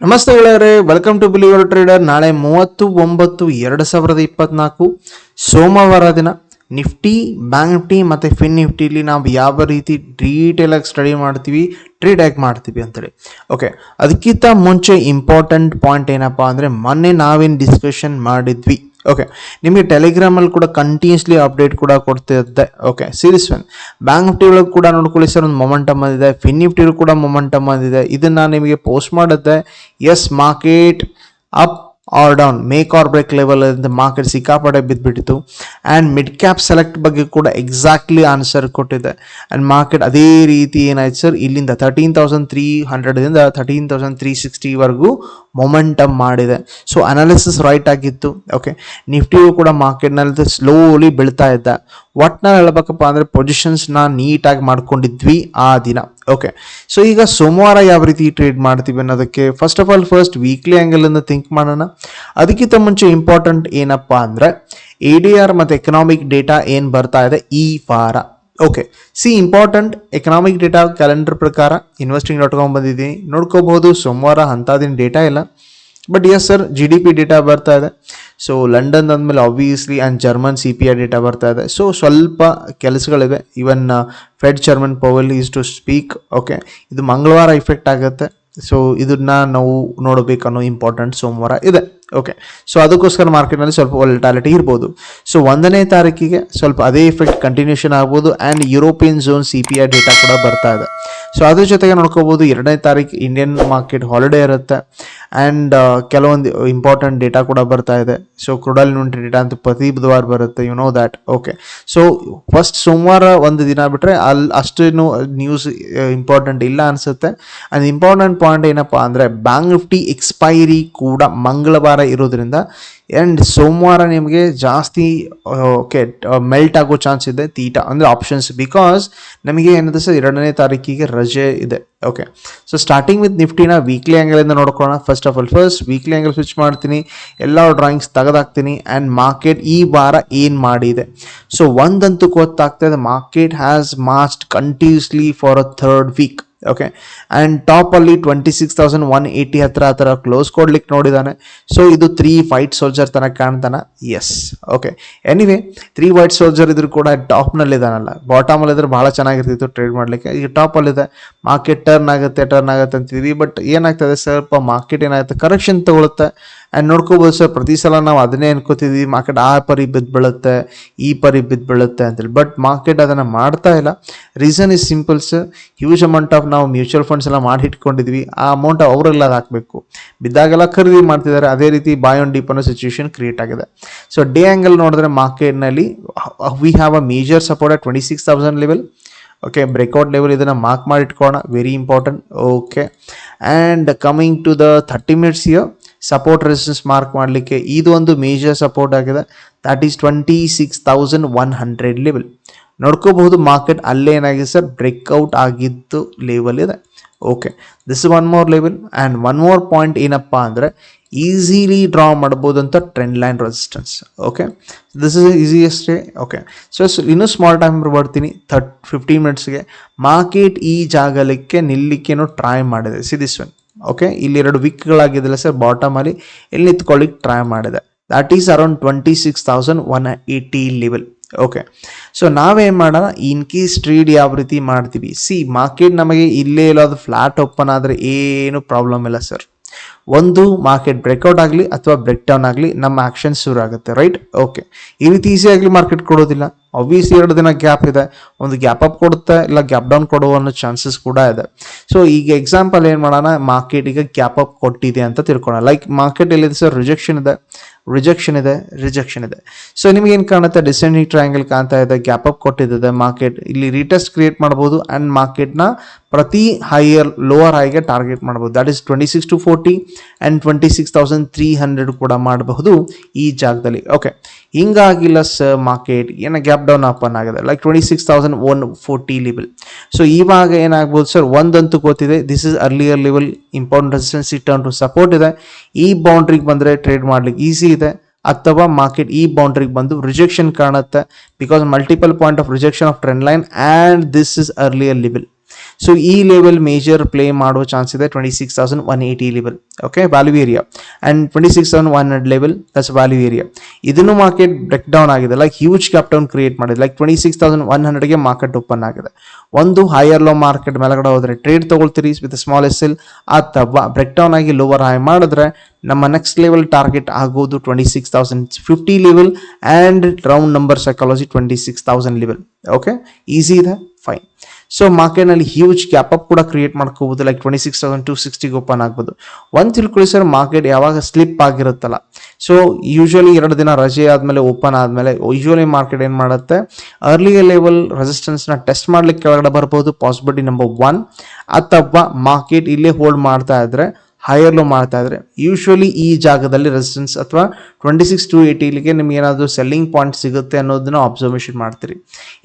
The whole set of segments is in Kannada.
ನಮಸ್ತೆ ಗೆಳೆಯರೇ ವೆಲ್ಕಮ್ ಟು ಬಿಲಿವರ್ ಟ್ರೇಡರ್ ನಾಳೆ ಮೂವತ್ತು ಒಂಬತ್ತು ಎರಡು ಸಾವಿರದ ಇಪ್ಪತ್ನಾಲ್ಕು, ಸೋಮವಾರ ದಿನ ನಿಫ್ಟಿ ಬ್ಯಾಂಕ್ ನಿಫ್ಟಿ ಮತ್ತು ಫಿನ್ ನಿಫ್ಟಿಲಿ ನಾವು ಯಾವ ರೀತಿ ಡೀಟೇಲ್ ಆಗಿ ಸ್ಟಡಿ ಮಾಡ್ತೀವಿ ಟ್ರೇಡ್ ಆಗಿ ಮಾಡ್ತೀವಿ ಅಂತೇಳಿ. ಓಕೆ ಅದಕ್ಕಿಂತ ಮುಂಚೆ ಇಂಪಾರ್ಟೆಂಟ್ ಪಾಯಿಂಟ್ ಏನಪ್ಪ ಅಂದರೆ ಮೊನ್ನೆ ನಾವೇನು ಡಿಸ್ಕಷನ್ ಮಾಡಿದ್ವಿ ಓಕೆ ನಿಮಗೆ ಟೆಲಿಗ್ರಾಮಲ್ಲಿ ಕೂಡ ಕಂಟಿನ್ಯೂಸ್ಲಿ ಅಪ್ಡೇಟ್ ಕೂಡ ಕೊಡ್ತಿರುತ್ತೆ okay series one bank Nifty ಒಳಗೆ ಕೂಡ ನೋಡ್ಕೊಳ್ಳಿ ಸರ್ ಒಂದು ಮೊಮೆಂಟಮ್ ಬಂದಿದೆ. ಫಿನ್ ನಿಫ್ಟಿ ಕೂಡ ಮೊಮೆಂಟಮ್ ಬಂದಿದೆ. ಇದನ್ನು ನಿಮಗೆ ಪೋಸ್ಟ್ ಮಾಡುತ್ತೆ as market up or down make or break level ಅಂತ ಮಾರ್ಕೆಟ್ ಸಿಕ್ಕಾಪಾಡೆ ಬಿದ್ದುಬಿಟ್ಟಿತ್ತು ಆ್ಯಂಡ್ ಮಿಡ್ ಕ್ಯಾಪ್ ಸೆಲೆಕ್ಟ್ ಬಗ್ಗೆ ಕೂಡ ಎಕ್ಸಾಕ್ಟ್ಲಿ ಆನ್ಸರ್ ಕೊಟ್ಟಿದೆ. ಆ್ಯಂಡ್ ಮಾರ್ಕೆಟ್ ಅದೇ ರೀತಿ ಏನಾಯ್ತು ಸರ್ ಇಲ್ಲಿಂದ ತರ್ಟೀನ್ ತೌಸಂಡ್ ತ್ರೀ ಹಂಡ್ರೆಡಿಂದ ತರ್ಟೀನ್ ತೌಸಂಡ್ ತ್ರೀ ಸಿಕ್ಸ್ಟಿವರೆಗೂ ಮೊಮೆಂಟಮ್ ಮಾಡಿದೆ. ಸೊ ಅನಾಲಿಸಿಸ್ ರೈಟ್ ಆಗಿತ್ತು. ಓಕೆ ನಿಫ್ಟಿಯು ಕೂಡ ಮಾರ್ಕೆಟ್ನಲ್ಲಿ ಸ್ಲೋಲಿ ಬೀಳ್ತಾ ಇದ್ದ. ಒಟ್ನಲ್ಲಿ ಹೇಳ್ಬೇಕಪ್ಪ ಅಂದರೆ ಪೊಸಿಷನ್ಸ್ನ ನೀಟಾಗಿ ಮಾಡ್ಕೊಂಡಿದ್ವಿ ಆ ದಿನ. ಓಕೆ ಸೊ ಈಗ ಸೋಮವಾರ ಯಾವ ರೀತಿ ಟ್ರೇಡ್ ಮಾಡ್ತೀವಿ ಅನ್ನೋದಕ್ಕೆ first of all first weekly ಆ್ಯಂಗಲನ್ನು think ಮಾಡೋಣ. ಅದಕ್ಕಿಂತ ಮುಂಚೆ ಇಂಪಾರ್ಟೆಂಟ್ ಏನಪ್ಪ ಅಂದರೆ ಎ ಡಿ ಆರ್ ಮತ್ತು ಎಕನಾಮಿಕ್ ಡೇಟಾ ಏನು ಬರ್ತಾ ಇದೆ? ಈ ವಾರ. Okay see important economic data calendar ಪ್ರಕಾರ ಇನ್ವೆಸ್ಟಿಂಗ್ ಡಾಟ್ ಕಾಮ್ ಬಂದಿದ್ದೀನಿ ನೋಡ್ಕೋಬಹುದು, ಸೋಮವಾರ ಅಂಥದ್ದೇನು ಡೇಟಾ ಇಲ್ಲ. But yes sir G D P data ಬರ್ತಾ ಇದೆ. ಸೊ ಲಂಡನ್ ಅಂದಮೇಲೆ obviously and German C P I data ಬರ್ತಾ ಇದೆ. ಸೊ ಸ್ವಲ್ಪ ಕೆಲಸಗಳಿವೆ. Even Fed chairman Powell is to speak okay ಇದು ಮಂಗಳವಾರ ಇಫೆಕ್ಟ್ ಆಗುತ್ತೆ. ಸೊ ಇದನ್ನ ನಾವು ನೋಡಬೇಕನ್ನೋ ಇಂಪಾರ್ಟೆಂಟ್ ಸೋಮವಾರ ಇದೆ. ಓಕೆ ಸೊ ಅದಕ್ಕೋಸ್ಕರ ಮಾರ್ಕೆಟ್ನಲ್ಲಿ ಸ್ವಲ್ಪ ವಾಲಿಟಾಲಿಟಿ ಇರ್ಬೋದು. ಸೊ ಒಂದನೇ ತಾರೀಕಿಗೆ ಸ್ವಲ್ಪ ಅದೇ ಇಫೆಕ್ಟ್ ಕಂಟಿನ್ಯೂಷನ್ ಆಗ್ಬೋದು and European zone C P I data ಕೂಡ ಬರ್ತಾ ಇದೆ. ಸೊ ಅದ್ರ ಜೊತೆಗೆ ನೋಡ್ಕೋಬೋದು ಎರಡನೇ ತಾರೀಕು ಇಂಡಿಯನ್ ಮಾರ್ಕೆಟ್ ಹಾಲಿಡೇ ಇರುತ್ತೆ ಆ್ಯಂಡ್ ಕೆಲವೊಂದು ಇಂಪಾರ್ಟೆಂಟ್ ಡೇಟಾ ಕೂಡ ಬರ್ತಾ ಇದೆ. ಸೊ ಕ್ರೂಡಲ್ ಯೂನಿಟ್ ಡೇಟಾ ಅಂತ ಪ್ರತಿ ಬುಧವಾರ ಬರುತ್ತೆ. You know that okay so first ಸೋಮವಾರ ಒಂದು ದಿನ ಬಿಟ್ಟರೆ ಅಲ್ಲಿ ಅಷ್ಟೇನು ನ್ಯೂಸ್ ಇಂಪಾರ್ಟೆಂಟ್ ಇಲ್ಲ ಅನಿಸುತ್ತೆ. ಆ್ಯಂಡ್ ಇಂಪಾರ್ಟೆಂಟ್ ಪಾಯಿಂಟ್ ಏನಪ್ಪ ಅಂದರೆ ಬ್ಯಾಂಕ್ ನಿಫ್ಟಿ ಎಕ್ಸ್ಪೈರಿ ಕೂಡ ಮಂಗಳವಾರ ಇರೋದ್ರಿಂದ ಆ್ಯಂಡ್ ಸೋಮವಾರ ನಿಮಗೆ ಜಾಸ್ತಿ ಓಕೆ ಮೆಲ್ಟ್ ಆಗೋ ಚಾನ್ಸ್ ಇದೆ ತೀಟಾ ಅಂದರೆ ಆಪ್ಷನ್ಸ್ ಬಿಕಾಸ್ ನಮಗೆ ಏನಿದೆ ಸರ್ ಎರಡನೇ ತಾರೀಕಿಗೆ ರಜೆ ಇದೆ ಓಕೆ ಸೊ ಸ್ಟಾರ್ಟಿಂಗ್ ವಿತ್ ನಿಫ್ಟಿನ ವೀಕ್ಲಿ ಆ್ಯಂಗಲಿಂದ ನೋಡ್ಕೊಳ್ಳೋಣ. First of all first weekly angle switch ಮಾಡ್ತೀನಿ, ಎಲ್ಲ ಡ್ರಾಯಿಂಗ್ಸ್ ತೆಗೆದಾಕ್ತೀನಿ ಆ್ಯಂಡ್ ಮಾರ್ಕೆಟ್ ಈ ವಾರ ಏನು ಮಾಡಿದೆ. ಸೊ ಒಂದಂತೂ ಗೊತ್ತಾಗ್ತದೆ market has most continuously for a third week okay and ಟಾಪಲ್ಲಿ twenty six thousand one eighty ಹತ್ರ ಆ ಥರ ಕ್ಲೋಸ್ ಕೊಡ್ಲಿಕ್ಕೆ ನೋಡಿದ್ದಾನೆ ಸೊ ಇದು ತ್ರೀ ವೈಟ್ ಸೋಲ್ಜರ್ ತನಕ ಕಾಣ್ತಾನ. Yes okay anyway three white soldier ಇದ್ರು ಕೂಡ ಟಾಪ್ನಲ್ಲಿದ್ದಾನಲ್ಲ ಬಾಟಮಲ್ಲಿ ಇದ್ರೆ ಭಾಳ ಚೆನ್ನಾಗಿರ್ತಿತ್ತು ಟ್ರೇಡ್ ಮಾಡಲಿಕ್ಕೆ. ಈಗ ಟಾಪಲ್ಲಿದೆ ಮಾರ್ಕೆಟ್ ಟರ್ನ್ ಆಗುತ್ತೆ ಟರ್ನ್ ಆಗುತ್ತೆ ಅಂತಿದ್ವಿ. ಬಟ್ ಏನಾಗ್ತದೆ? ಸ್ವಲ್ಪ ಮಾರ್ಕೆಟ್ ಏನಾಗುತ್ತೆ? ಕರೆಕ್ಷನ್ ತಗೊಳುತ್ತೆ. ಆ್ಯಂಡ್ ನೋಡ್ಕೋಬೋದು ಸರ್ ಪ್ರತಿ ಸಲ ನಾವು ಅದನ್ನೇ ಅನ್ಕೋತಿದ್ವಿ ಮಾರ್ಕೆಟ್ ಆ ಪರಿ ಬಿದ್ದು ಬೀಳುತ್ತೆ ಈ ಪರಿ ಬಿದ್ದು ಬೀಳುತ್ತೆ ಅಂತೇಳಿ. ಬಟ್ ಮಾರ್ಕೆಟ್ ಅದನ್ನು ಮಾಡ್ತಾ ಇಲ್ಲ. Reason is simple sir huge amount of ನಾವು ಮ್ಯೂಚುವಲ್ ಫಂಡ್ಸ್ ಎಲ್ಲ ಮಾಡಿ ಇಟ್ಕೊಂಡಿದ್ವಿ. ಆ ಅಮೌಂಟ್ ಅವರೆಲ್ಲ ಹಾಕಬೇಕು. ಬಿದ್ದಾಗೆಲ್ಲ ಖರೀದಿ ಮಾಡ್ತಿದ್ದಾರೆ. ಅದೇ ರೀತಿ ಬಾಯ್ ಆನ್ ಡೀಪ್ ಅನ್ನೋ ಸಿಚುವೇಶನ್ ಕ್ರಿಯೇಟ್ ಆಗಿದೆ. ಸೊ ಡೇ ಆ್ಯಂಗಲ್ ನೋಡಿದ್ರೆ ಮಾರ್ಕೆಟ್ನಲ್ಲಿ we have a major support at twenty six thousand level okay breakout level ಇದನ್ನು ಮಾರ್ಕ್ ಮಾಡಿ ಇಟ್ಕೊಳ್ಳೋಣ. Very important okay and coming to the thirty minutes here support resistance mark ಮಾಡಲಿಕ್ಕೆ ಇದು ಒಂದು ಮೇಜರ್ ಸಪೋರ್ಟ್ ಆಗಿದೆ. That is twenty six thousand one hundred level ನೋಡ್ಕೋಬಹುದು market ಅಲ್ಲೇ ಏನಾಗಿದೆ ಸರ್ ಬ್ರೇಕ್ಔಟ್ ಆಗಿದ್ದು ಲೆವೆಲ್ ಇದೆ. Okay this one more level and one more point ಏನಪ್ಪ ಅಂದರೆ ಈಸಿಲಿ ಡ್ರಾ ಮಾಡ್ಬೋದು ಅಂತ trend line resistance okay this is easiest okay so ಇನ್ನೂ ಸ್ಮಾಲ್ ಟೈಮ್ ಬರ್ತೀನಿ. ಥರ್ಟ್ ಫಿಫ್ಟೀನ್ ಮಿನಿಟ್ಸ್ಗೆ ಮಾರ್ಕೆಟ್ ಈ ಜಾಗಲಿಕ್ಕೆ ನಿಲ್ಲಿಕ್ಕೇನೋ ಟ್ರೈ ಮಾಡಿದೆ. ಸಿ ದಿಸ್ ಒನ್ ಓಕೆ ಇಲ್ಲಿ ಎರಡು ವಿಕ್ಗಳಾಗಿದೆಯಲ್ಲ ಸರ್ ಬಾಟಮಲ್ಲಿ ಇಲ್ಲಿ ನಿಂತ್ಕೊಳ್ಳಿಕ್ಕೆ ಟ್ರೈ ಮಾಡಿದೆ. That is around twenty six thousand one eighty level okay so ನಾವೇನು ಮಾಡೋಣ? ಇನ್ ಕೇಸ್ ಟ್ರೇಡ್ ಯಾವ ರೀತಿ ಮಾಡ್ತೀವಿ? ಸಿ ಮಾರ್ಕೆಟ್ ನಮಗೆ ಇಲ್ಲೇ ಇಲ್ಲೋದು ಫ್ಲಾಟ್ ಓಪನ್ ಆದರೆ ಏನು ಪ್ರಾಬ್ಲಮ್ ಇಲ್ಲ ಸರ್ ಒಂದು ಮಾರ್ಕೆಟ್ ಬ್ರೇಕ್ಔಟ್ ಆಗಲಿ ಅಥವಾ ಬ್ರೇಕ್ ಡೌನ್ ಆಗಲಿ ನಮ್ಮ ಆಕ್ಷನ್ ಶುರು ಆಗುತ್ತೆ ರೈಟ್ ಓಕೆ ಈ ರೀತಿ ಈಸಿಯಾಗಲಿ ಮಾರ್ಕೆಟ್ ಕೊಡೋದಿಲ್ಲ. ಆಬ್ವಿಯಸ್ಲಿ ಎರಡು ದಿನ ಗ್ಯಾಪ್ ಇದೆ. ಒಂದು ಗ್ಯಾಪ್ ಅಪ್ ಕೊಡುತ್ತೆ, ಇಲ್ಲ ಗ್ಯಾಪ್ ಡೌನ್ ಕೊಡುವ ಅನ್ನೋ ಚಾನ್ಸಸ್ ಕೂಡ ಇದೆ. ಸೊ ಈಗ ಎಕ್ಸಾಂಪಲ್ ಏನು ಮಾಡೋಣ? ಮಾರ್ಕೆಟ್ ಈಗ ಗ್ಯಾಪ್ ಅಪ್ ಕೊಟ್ಟಿದೆ ಅಂತ ತಿಳ್ಕೊಳ್ಳೋಣ. ಲೈಕ್ ಮಾರ್ಕೆಟ್ ಎಲ್ಲಿದೆ ಸರ್ ರಿಜೆಕ್ಷನ್ ಇದೆ. ರಿಜೆಕ್ಷನ್ ಇದೆ ರಿಜೆಕ್ಷನ್ ಇದೆ. ಸೊ ನಿಮ್ಗೆ ಏನು ಕಾಣುತ್ತೆ? ಡಿಸೆಂಡಿಂಗ್ ಟ್ರಯಾಂಗಲ್ ಕಾಣ್ತಾ ಇದೆ ಗ್ಯಾಪ್ ಅಪ್ ಕೊಟ್ಟಿದ್ದೆ ಮಾರ್ಕೆಟ್ ಇಲ್ಲಿ ರೀಟೆಸ್ಟ್ ಕ್ರಿಯೇಟ್ ಮಾಡ್ಬೋದು ಆ್ಯಂಡ್ ಮಾರ್ಕೆಟ್ನ ಪ್ರತಿ ಹೈಯರ್ ಲೋವರ್ ಹೈಗೆ ಟಾರ್ಗೆಟ್ ಮಾಡ್ಬೋದು. That is twenty six two forty and twenty six thousand three hundred ಕೂಡ ಮಾಡಬಹುದು ಈ ಜಾಗದಲ್ಲಿ. ಓಕೆ ಹಿಂಗಾಗಿಲ್ಲ ಸರ್ ಮಾರ್ಕೆಟ್ ಏನೋ ಗ್ಯಾಪ್ ಡೌನ್ ಅಪನ್ ಆಗಿದೆ. Like twenty six thousand one forty level so ಇವಾಗ ಏನಾಗ್ಬೋದು ಸರ್ ಒಂದಂತೂ ಗೊತ್ತಿದೆ. This is earlier level important resistance return to support ಇದೆ. ಈ ಬೌಂಡ್ರಿಗೆ ಬಂದರೆ ಟ್ರೇಡ್ ಮಾಡ್ಲಿಕ್ಕೆ ಈಸಿ ಇದೆ. ಅಥವಾ ಮಾರ್ಕೆಟ್ ಈ ಬೌಂಡ್ರಿಗೆ ಬಂದು ರಿಜೆಕ್ಷನ್ ಕಾಣುತ್ತೆ. Because multiple point of rejection of trend line and this is earlier level so ಈ ಲೆವೆಲ್ ಮೇಜರ್ ಪ್ಲೇ ಮಾಡೋ ಚಾನ್ಸ್ ಇದೆ twenty six thousand one eighty level okay value area and twenty six thousand one hundred level that's value area ಇದನ್ನು ಮಾರ್ಕೆಟ್ ಬ್ರೇಕ್ ಡೌನ್ ಆಗಿದೆ. Like huge gap down create ಮಾಡಿದೆ. Like twenty six thousand one ಹಂಡ್ರೆಡ್ಗೆ market open ಆಗಿದೆ. ಒಂದು ಹೈಯರ್ ಲೋ ಮಾರ್ಕೆಟ್ ಮೇಲ್ಗಡೆ ಹೋದರೆ ಟ್ರೇಡ್ ತೊಗೊಳ್ತೀರಿ ವಿತ್ ಸ್ಮಾಲ್ ಎಸ್ ಎಲ್ ಅಥವಾ ಬ್ರೇಕ್ ಡೌನ್ ಆಗಿ ಲೋವರ್ ಹೈ ಮಾಡಿದ್ರೆ ನಮ್ಮ ನೆಕ್ಸ್ಟ್ ಲೆವೆಲ್ ಟಾರ್ಗೆಟ್ ಆಗೋದು twenty six thousand fifty level and round number psychology twenty six thousand level okay easy ಇದೆ? ಫೈನ್ ಸೊ ಮಾರ್ಕೆಟ್ನಲ್ಲಿ ಹ್ಯೂಜ್ ಗ್ಯಾಪ್ ಅಪ್ ಕೂಡ ಕ್ರಿಯೇಟ್ ಮಾಡ್ಕೋಬಹುದು like twenty six thousand two ಸಿಕ್ಸ್ಟಿಗೆ open ಆಗ್ಬೋದು. ಒಂದು ತಿಳ್ಕೊಳ್ಳಿ ಸರ್ ಮಾರ್ಕೆಟ್ ಯಾವಾಗ ಸ್ಲಿಪ್ ಆಗಿರುತ್ತಲ್ಲ. ಸೊ ಯೂಶಲಿ ಎರಡು ದಿನ ರಜೆ ಆದಮೇಲೆ ಓಪನ್ ಆದಮೇಲೆ ಯೂಶಲಿ ಮಾರ್ಕೆಟ್ ಏನು ಮಾಡುತ್ತೆ? ಅರ್ಲಿ ಲೆವೆಲ್ ರೆಸಿಸ್ಟೆನ್ಸ್ನ ಟೆಸ್ಟ್ ಮಾಡ್ಲಿಕ್ಕೆ ಕೆಳಗಡೆ ಬರ್ಬೋದು ಪಾಸಿಬಿಲಿಟಿ ನಂಬರ್ ಒನ್ ಅಥವಾ ಮಾರ್ಕೆಟ್ ಇಲ್ಲೇ ಹೋಲ್ಡ್ ಮಾಡ್ತಾ ಇದ್ರೆ ಹೈಯರ್ ಲೋ ಮಾಡ್ತಾ ಇದ್ರೆ ಯೂಶ್ವಲಿ ಈ ಜಾಗದಲ್ಲಿ ರೆಸಿಸ್ಟೆನ್ಸ್ ಅಥವಾ ಟ್ವೆಂಟಿ ಸಿಕ್ಸ್ ಟು ಏಯ್ಟಿಲಿಗೆ ನಿಮ್ಗೆ ಏನಾದರೂ ಸೆಲ್ಲಿಂಗ್ ಪಾಯಿಂಟ್ ಸಿಗುತ್ತೆ ಅನ್ನೋದನ್ನ ಅಬ್ಸರ್ವೇಷನ್ ಮಾಡ್ತೀರಿ.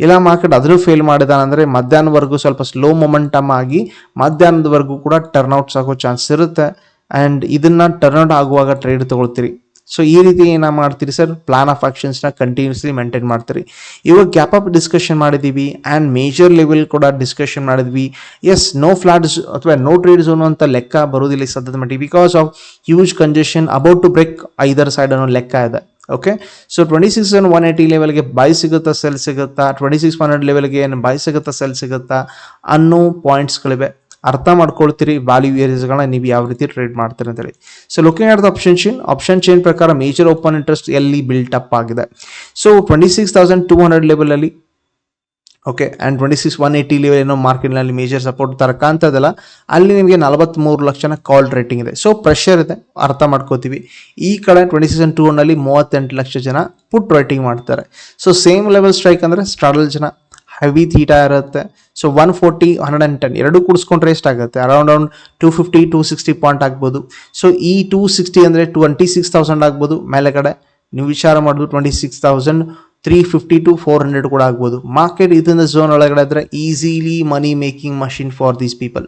ಇಲ್ಲ ಮಾರ್ಕೆಟ್ ಅದರೂ ಫೇಲ್ ಮಾಡಿದಾನಂದರೆ ಮಧ್ಯಾಹ್ನವರೆಗೂ ಸ್ವಲ್ಪ ಸ್ಲೋ ಮೊಮೆಂಟಮ್ ಆಗಿ ಮಧ್ಯಾಹ್ನದವರೆಗೂ ಕೂಡ ಟರ್ನ್ಔಟ್ಸ್ ಆಗೋ ಚಾನ್ಸ್ ಇರುತ್ತೆ. ಆ್ಯಂಡ್ ಇದನ್ನು ಟರ್ನ್ಔಟ್ ಆಗುವಾಗ ಟ್ರೇಡ್ ತಗೊಳ್ತೀರಿ. ಸೊ ಈ ರೀತಿ ಏನ ಮಾಡ್ತೀರಿ ಸರ್ ಪ್ಲಾನ್ ಆಫ್ ಆಕ್ಷನ್ಸ್ನ ಕಂಟಿನ್ಯೂಸ್ಲಿ ಮೇಂಟೈನ್ ಮಾಡ್ತೀರಿ. ಇವಾಗ ಗ್ಯಾಪ್ ಅಪ್ ಡಿಸ್ಕಷನ್ ಮಾಡಿದ್ದೀವಿ ಆ್ಯಂಡ್ ಮೇಜರ್ ಲೆವೆಲ್ ಕೂಡ ಡಿಸ್ಕಷನ್ ಮಾಡಿದ್ವಿ. ಎಸ್ ನೋ ಫ್ಲಾಟ್ಸ್ ಅಥವಾ ನೋ ಟ್ರೇಡ್ ಝೋನ್ ಅಂತ ಲೆಕ್ಕ ಬರೋದಿಲ್ಲ ಸದ್ಯದ ಮಟ್ಟಿಗೆ because of huge congestion about to break either side ಅನ್ನೋ ಲೆಕ್ಕ ಇದೆ. Okay so twenty six one eighty ಲೆವೆಲ್ಗೆ ಬೈ ಸಿಗುತ್ತಾ ಸೆಲ್ ಸಿಗುತ್ತಾ? ಟ್ವೆಂಟಿ ಸಿಕ್ಸ್ ಒನ್ ಹಂಡ್ರೆಡ್ ಲೆವೆಲ್ಗೆ ಏನು ಬೈ ಸಿಗುತ್ತಾ ಸೆಲ್ ಸಿಗುತ್ತಾ? ಅನ್ನೋ ಪಾಯಿಂಟ್ಸ್ಗಳಿವೆ ಅರ್ಥ ಮಾಡ್ಕೊಳ್ತೀರಿ ವ್ಯಾಲ್ಯೂ ಏರಿಯಾಸ್ಗಳನ್ನ ನೀವು ಯಾವ ರೀತಿ ಟ್ರೇಡ್ ಮಾಡ್ತೀರಿ ಅಂತೇಳಿ so looking at the option chain option chain ಪ್ರಕಾರ ಮೇಜರ್ ಓಪನ್ ಇಂಟ್ರೆಸ್ಟ್ ಎಲ್ಲಿ ಬಿಲ್ಟ್ ಅಪ್ ಆಗಿದೆ. So twenty six thousand two hundred ಲೆವೆಲಲ್ಲಿ okay and twenty six one eighty level ಏನೋ ಮಾರ್ಕೆಟ್ನಲ್ಲಿ ಮೇಜರ್ ಸಪೋರ್ಟ್ ಕಾಣ್ತದಲ್ಲ, ಅಲ್ಲಿ ನಿಮಗೆ ನಲವತ್ತ್ಮೂರು ಲಕ್ಷನ ಕಾಲ್ ರೇಟಿಂಗ್ ಇದೆ. ಸೊ ಪ್ರೆಷರ್ ಇದೆ, ಅರ್ಥ ಮಾಡ್ಕೋತೀವಿ. ಈ ಕಡೆ ಟ್ವೆಂಟಿ ಸಿಕ್ಸ್ ಟೂ ಒನ್ನಲ್ಲಿ ಮೂವತ್ತೆಂಟು ಲಕ್ಷ ಜನ ಪುಟ್ ರೇಟಿಂಗ್ ಮಾಡ್ತಾರೆ. ಸೊ ಸೇಮ್ ಲೆವೆಲ್ ಸ್ಟ್ರೈಕ್ ಅಂದರೆ ಸ್ಟ್ರಾಡಲ್ ಜನ ಹೆವಿ ತೀಟಾ ಇರುತ್ತೆ. So one forty hundred and ten ಎರಡು ಕೂಡಿಸ್ಕೊಂಡ್ರೆ ಎಷ್ಟಾಗುತ್ತೆ? Around around two fifty two sixty point ಆಗ್ಬೋದು. ಸೊ ಈ ಟೂ ಸಿಕ್ಸ್ಟಿ ಅಂದರೆ ಟ್ವೆಂಟಿ ಸಿಕ್ಸ್ ತೌಸಂಡ್ ಆಗ್ಬೋದು. ಮೇಲೆಗಡೆ ನೀವು ವಿಚಾರ ಮಾಡೋದು twenty six thousand three fifty to four hundred ಕೂಡ ಆಗ್ಬೋದು. ಮಾರ್ಕೆಟ್ ಇದನ್ನ ಝೋನ್ ಒಳಗಡೆ ಆದರೆ easily money making machine for these people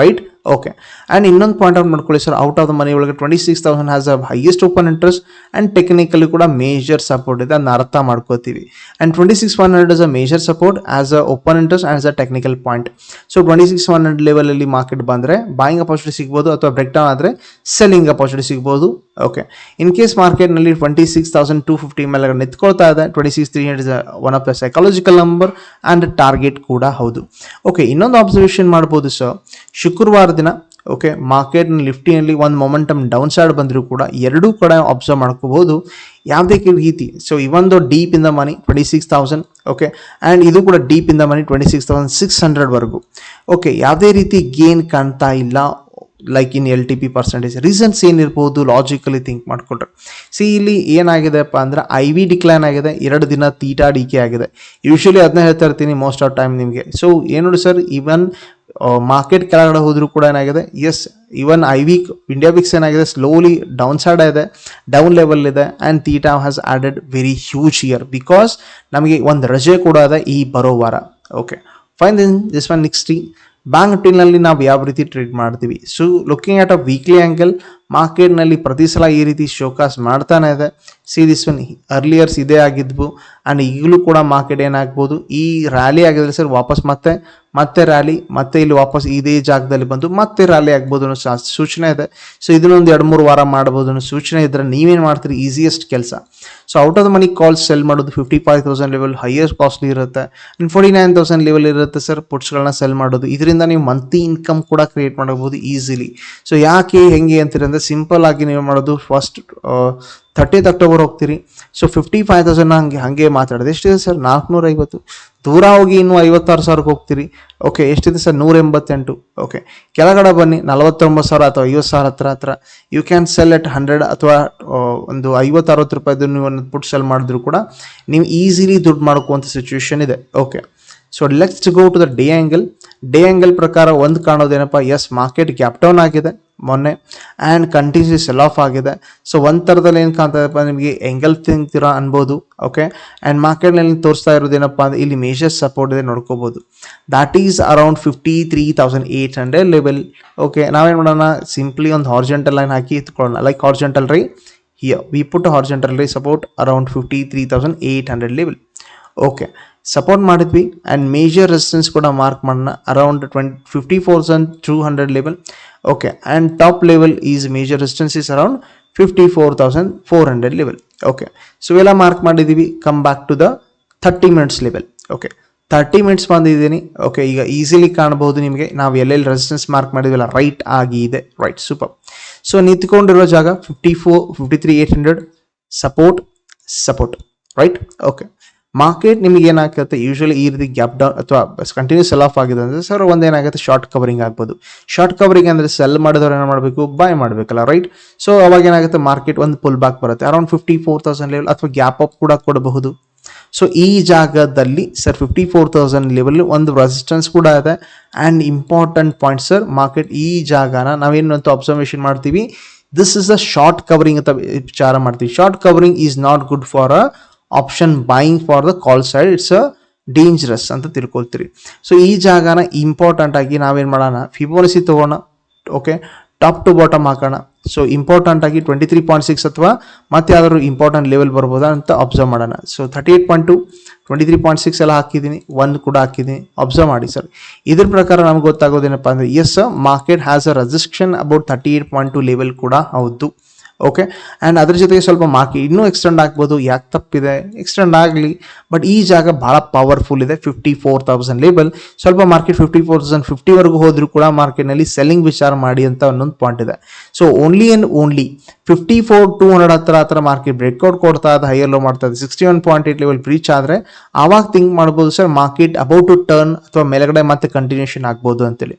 right okay and ಇನ್ನೊಂದು ಪಾಯಿಂಟ್ ಔಟ್ ಮಾಡ್ಕೊಳ್ಳಿ sir out of the money ಒಳಗೆ twenty six thousand has a highest open interest and technically ಕೂಡ ಮೇಜರ್ ಸಪೋರ್ಟ್ ಇದೆ. ಅದನ್ನ ಅರ್ಥ ಮಾಡ್ಕೋತೀವಿ. And twenty six one hundred is a major support as a open interest and a technical point so twenty six one hundred ಲೆವೆಲಲ್ಲಿ ಮಾರ್ಕೆಟ್ ಬಂದರೆ ಬಾಯಿಂಗ್ ಅಪಾರ್ಚುನಿಟಿ ಸಿಗ್ಬೋದು ಅಥವಾ ಬ್ರೇಕ್ ಡೌನ್ ಆದರೆ ಸೆಲ್ಲಿಂಗ್ ಅಪಾರ್ಚುನಿಟಿ ಸಿಗ್ಬೋದು. ಓಕೆ ಇನ್ ಕೇಸ್ ಮಾರ್ಕೆಟ್ನಲ್ಲಿ twenty six thousand two fifty ಮೇಲೆ ನಿಂತ್ಕೊಳ್ತಾ ಇದೆ twenty six three hundred one of the psychological number and target ಕೂಡ ಹೌದು. ಓಕೆ ಇನ್ನೊಂದು ಅಬ್ಸರ್ವೇಷನ್ ಮಾಡ್ಬೋದು ಸರ್ ಶುಕ್ರವಾರ ದಿನ ಓಕೆ ಮಾರ್ಕೆಟ್ ನಿಫ್ಟಿನಲ್ಲಿ ಒಂದು ಮೊಮೆಂಟಮ್ ಡೌನ್ ಸೈಡ್ ಬಂದರೂ ಕೂಡ ಎರಡೂ ಕಡೆ ಅಬ್ಸರ್ವ್ ಮಾಡ್ಕೋಬಹುದು. ಯಾವುದೇ ರೀತಿ so ಇವೊಂದು deep in the money twenty six thousand okay and ಇದು ಕೂಡ deep in the money twenty six thousand six ಹಂಡ್ರೆಡ್ವರೆಗೂ okay ಯಾವುದೇ ರೀತಿ ಗೇನ್ ಕಾಣ್ತಾ ಇಲ್ಲ like in L T P percentage reasons ಏನಿರ್ಬೋದು ಲಾಜಿಕಲಿ ಥಿಂಕ್ ಮಾಡಿಕೊಂಡ್ರೆ. ಸಿ ಇಲ್ಲಿ ಏನಾಗಿದೆಪ್ಪ ಅಂದ್ರೆ ಐ ವಿ ಡಿಕ್ಲೈನ್ ಆಗಿದೆ, ಎರಡು ದಿನ ತೀಟಾ ಡಿಕೆ ಆಗಿದೆ. ಯೂಶ್ವಲಿ ಅದನ್ನ ಹೇಳ್ತಾ ಇರ್ತೀನಿ ಮೋಸ್ಟ್ ಆಫ್ ಟೈಮ್ ನಿಮಗೆ. ಸೊ ಏನು ಸರ್ ಇವನ್ ಮಾರ್ಕೆಟ್ ಕೆಳಗಡೆ ಹೋದರೂ ಕೂಡ ಏನಾಗಿದೆ? Yes even I VIX India VIX ಏನಾಗಿದೆ? ಸ್ಲೋಲಿ ಡೌನ್ ಸೈಡ್ ಇದೆ ಡೌನ್ ಲೆವೆಲ್ ಇದೆ and theta has added very huge here because ನಮಗೆ ಒಂದು ರಜೆ ಕೂಡ ಇದೆ ಈ ಬರೋ ವಾರ. Okay fine then this one next bank ನಿಫ್ಟಿನಲ್ಲಿ ನಾವು ಯಾವ ರೀತಿ ಟ್ರೇಡ್ ಮಾಡ್ತೀವಿ? So looking at a weekly angle ಮಾರ್ಕೆಟ್ನಲ್ಲಿ ಪ್ರತಿ ಸಲ ಈ ರೀತಿ ಶೋಕಾಸ್ ಮಾಡ್ತಾನೆ ಇದೆ. ಸಿ ದಿಸ್ ಒನ್ ಅರ್ಲಿಯರ್ಸ್ ಇದೇ ಆಗಿದ್ವು. ಆ್ಯಂಡ್ ಈಗಲೂ ಕೂಡ ಮಾರ್ಕೆಟ್ ಏನಾಗ್ಬೋದು? ಈ ರ್ಯಾಲಿ ಆಗಿದ್ರೆ ಸರ್ ವಾಪಸ್ ಮತ್ತೆ ಮತ್ತೆ ರ್ಯಾಲಿ ಮತ್ತೆ ಇಲ್ಲಿ ವಾಪಸ್ ಇದೇ ಜಾಗದಲ್ಲಿ ಬಂದು ಮತ್ತೆ ರ್ಯಾಲಿ ಆಗ್ಬೋದು ಅನ್ನೋ ಸೂಚನೆ ಇದೆ. ಸೊ ಇದನ್ನೊಂದು ಎರಡು ಮೂರು ವಾರ ಮಾಡ್ಬೋದು ಅನ್ನೋ ಸೂಚನೆ ಇದ್ರೆ ನೀವೇನು ಮಾಡ್ತೀರಿ? ಈಸಿಯೆಸ್ಟ್ ಕೆಲಸ. So out of the money calls sell ಮಾಡೋದು fifty five thousand level highest costly ಇರುತ್ತೆ. And forty nine thousand level ಇರುತ್ತೆ ಸರ್ ಪುಟ್ಸ್ಗಳನ್ನ ಸೆಲ್ ಮಾಡೋದು. ಇದರಿಂದ ನೀವು ಮಂತ್ಲಿ ಇನ್ಕಮ್ ಕೂಡ ಕ್ರಿಯೇಟ್ ಮಾಡಬಹುದು ಈಸಿಲಿ ಸೊ ಯಾಕೆ, ಹೆಂಗೆ ಅಂತೀರಿ ಅಂದರೆ ಸಿಂಪಲ್ ಆಗಿ ನೀವು ಮಾಡೋದು ಫಸ್ಟ್ ಥರ್ಟಿತ್ ಅಕ್ಟೋಬರ್ ಹೋಗ್ತೀರಿ. ಸೊ ಫಿಫ್ಟಿ ಫೈವ್ ತೌಸಂಡ್ ಹಂಗೆ, ಹಾಗೆ ಮಾತಾಡೋದು. ಎಷ್ಟಿದೆ ಸರ್? ನಾಲ್ಕುನೂರ ಐವತ್ತು ದೂರ ಹೋಗಿ ಇನ್ನೂ ಐವತ್ತಾರು ಸಾವಿರಕ್ಕೆ ಹೋಗ್ತೀರಿ. ಓಕೆ ಎಷ್ಟಿದೆ ಸರ್? ನೂರ ಎಂಬತ್ತೆಂಟು ಓಕೆ ಕೆಳಗಡೆ ಬನ್ನಿ. ನಲವತ್ತೊಂಬತ್ತು ಸಾವಿರ ಅಥವಾ ಐವತ್ತು ಸಾವಿರ ಹತ್ರ ಹತ್ರ. You can sell at hundred ಅಥವಾ ಒಂದು ಐವತ್ತು ಅರವತ್ತು ರೂಪಾಯಿದು ನೀವು ಒಂದು ಪುಟ್ ಸೆಲ್ ಮಾಡಿದ್ರು ಕೂಡ, ನೀವು ಈಸಿಲಿ ದುಡ್ಡು ಮಾಡ್ಕೋವಂಥ ಸಿಚುವೇಶನ್ ಇದೆ. Okay so let's go to the day angle day angle ಪ್ರಕಾರ ಒಂದು ಕಾಣೋದೇನಪ್ಪ ಎಸ್ ಮಾರ್ಕೆಟ್ ಗ್ಯಾಪ್ ಡೌನ್ ಆಗಿದೆ ಮೊನ್ನೆ ಆ್ಯಂಡ್ ಕಂಟಿನ್ಯೂಸ್ ಸೆಲ್ ಆಫ್ ಆಗಿದೆ. ಸೊ ಒಂದು ಥರದಲ್ಲಿ ಏನು ಕಾಣ್ತದಪ್ಪ ನಿಮಗೆ ಎಂಗಲ್ ತಿಂತೀರಾ ಅನ್ಬೋದು ಓಕೆ ಆ್ಯಂಡ್ ಮಾರ್ಕೆಟ್ನಲ್ಲಿ ತೋರಿಸ್ತಾ ಇರೋದೇನಪ್ಪ ಅಂದರೆ ಇಲ್ಲಿ ಮೇಜರ್ ಸಪೋರ್ಟ್ ಇದೆ ನೋಡ್ಕೋಬೋದು. That is around fifty three thousand eight hundred level okay ನಾವೇನು ಮಾಡೋಣ? ಸಿಂಪ್ಲಿ ಒಂದು ಹಾರ್ಜೆಂಟಲ್ ಲೈನ್ ಹಾಕಿ ಇಟ್ಕೊಳ್ಳೋಣ like horizontal ray here we put horizontal ray support around fifty three thousand eight hundred level okay support ಮಾಡಿದ್ವಿ ಆ್ಯಂಡ್ ಮೇಜರ್ ರೆಸಿಸ್ಟೆನ್ಸ್ ಕೂಡ ಮಾರ್ಕ್ ಮಾಡೋಣ around twenty fifty four two hundred level okay and top level is major resistance is around fifty four thousand four hundred level okay so ಇವೆಲ್ಲ ಮಾರ್ಕ್ ಮಾಡಿದ್ದೀವಿ come back to the thirty minutes level okay thirty minutes ಬಂದಿದ್ದೀನಿ. ಓಕೆ ಈಗ ಈಸಿಲಿ ಕಾಣಬಹುದು ನಿಮಗೆ. ನಾವು ಎಲ್ಲೆಲ್ಲಿ ರೆಸಿಸ್ಟೆನ್ಸ್ ಮಾರ್ಕ್ ಮಾಡಿದ್ವಿಲ್ಲ ರೈಟ್ ಆಗಿ ಇದೆ. ರೈಟ್ ಸೂಪರ್ ಸೊ ನಿಂತ್ಕೊಂಡಿರೋ ಜಾಗ fifty four fifty three eight hundred support support right okay market ನಿಮಗೆ ಏನಾಗುತ್ತೆ ಯೂಶಲಿ ಈ ರೀತಿ ಗ್ಯಾಪ್ ಡೌನ್ ಅಥವಾ ಕಂಟಿನ್ಯೂಸ್ ಸೆಲ್ ಆಫ್ ಆಗಿದೆ ಅಂದರೆ ಸರ್ ಒಂದೇನಾಗುತ್ತೆ? ಶಾರ್ಟ್ ಕವರಿಂಗ್ ಆಗ್ಬೋದು. ಶಾರ್ಟ್ ಕವರಿಂಗ್ ಅಂದರೆ ಸೆಲ್ ಮಾಡಿದವ್ರು ಏನು ಮಾಡಬೇಕು? ಬಾಯ್ ಮಾಡಬೇಕಲ್ಲ ರೈಟ್ ಸೊ ಅವಾಗ ಏನಾಗುತ್ತೆ? ಮಾರ್ಕೆಟ್ ಒಂದು ಪುಲ್ ಬ್ಯಾಕ್ ಬರುತ್ತೆ. Around fifty four thousand level ಅಥವಾ ಗ್ಯಾಪ್ ಅಪ್ ಕೂಡ ಕೊಡಬಹುದು. ಸೊ ಈ ಜಾಗದಲ್ಲಿ sir fifty four thousand level ಒಂದು ರೆಸಿಸ್ಟೆನ್ಸ್ ಕೂಡ ಇದೆ. And important point sir market ಈ ಜಾಗನ ನಾವೇನು ಅಂತ ಅಬ್ಸರ್ವೇಷನ್ ಮಾಡ್ತೀವಿ? This is a short covering ಅಂತ ವಿಚಾರ ಮಾಡ್ತೀವಿ. Short covering is not good for a option buying for the call side it's a dangerous ಅಂತ ತಿಳ್ಕೊಳ್ತೀರಿ. ಸೊ ಈ ಜಾಗನ ಇಂಪಾರ್ಟೆಂಟ್ ಆಗಿ ನಾವೇನು ಮಾಡೋಣ? ಫಿಬೋನಸಿ ತಗೋಣ ಓಕೆ ಟಾಪ್ ಟು ಬಾಟಮ್ ಹಾಕೋಣ. ಸೊ ಇಂಪಾರ್ಟೆಂಟ್ ಆಗಿ ಟ್ವೆಂಟಿ ತ್ರೀ ಪಾಯಿಂಟ್ ಸಿಕ್ಸ್ ಅಥವಾ ಮತ್ತೆ ಯಾವ್ದಾದ್ರು ಇಂಪಾರ್ಟೆಂಟ್ ಲೆವೆಲ್ ಬರ್ಬೋದಾ ಅಂತ ಅಬ್ಸರ್ವ್ ಮಾಡೋಣ. So thirty eight point two twenty three point six ಎಲ್ಲ ಹಾಕಿದ್ದೀನಿ, ಒಂದು ಕೂಡ ಹಾಕಿದ್ದೀನಿ. ಅಬ್ಸರ್ವ್ ಮಾಡಿ ಸರ್. ಇದ್ರ ಪ್ರಕಾರ ನಮ್ಗೆ ಗೊತ್ತಾಗೋದೇನಪ್ಪ ಅಂದರೆ yes market has a restriction about thirty eight point two level ಕೂಡ ಹೌದು. ಓಕೆ ಆ್ಯಂಡ್ ಅದ್ರ ಜೊತೆಗೆ ಸ್ವಲ್ಪ ಮಾರ್ಕೆಟ್ ಇನ್ನೂ ಎಕ್ಸ್ಟೆಂಡ್ ಆಗ್ಬೋದು. ಯಾಕೆ ತಪ್ಪಿದೆ? ಎಕ್ಸ್ಟೆಂಡ್ ಆಗಲಿ. ಬಟ್ ಈ ಜಾಗ ಭಾಳ ಪವರ್ಫುಲ್ ಇದೆ. ಫಿಫ್ಟಿ ಫೋರ್ ತೌಸಂಡ್ ಲೇಬಲ್ ಸ್ವಲ್ಪ ಮಾರ್ಕೆಟ್ ಫಿಫ್ಟಿ ಫೋರ್ ತೌಸಂಡ್ ಫಿಫ್ಟಿವರೆಗೂ ಹೋದರೂ ಕೂಡ ಮಾರ್ಕೆಟ್ನಲ್ಲಿ ಸೆಲ್ಲಿಂಗ್ ವಿಚಾರ ಮಾಡಿ ಅಂತ ಒಂದೊಂದು ಪಾಯಿಂಟ್ ಇದೆ. So only and only fifty four two hundred ಹತ್ರ ಹತ್ರ ಮಾರ್ಕೆಟ್ ಬ್ರೇಕ್ಔಟ್ ಕೊಡ್ತಾ ಇದೆ ಹೈಯರ್ ಲೋ ಮಾಡ್ತಾ ಇದೆ sixty one point eight level breach ಆದರೆ ಆವಾಗ ಥಿಂಕ್ ಮಾಡ್ಬೋದು sir market about to turn ಅಥವಾ ಮೇಲ್ಗಡೆ ಮತ್ತೆ ಕಂಟಿನ್ಯೂಷನ್ ಆಗ್ಬೋದು ಅಂತೇಳಿ.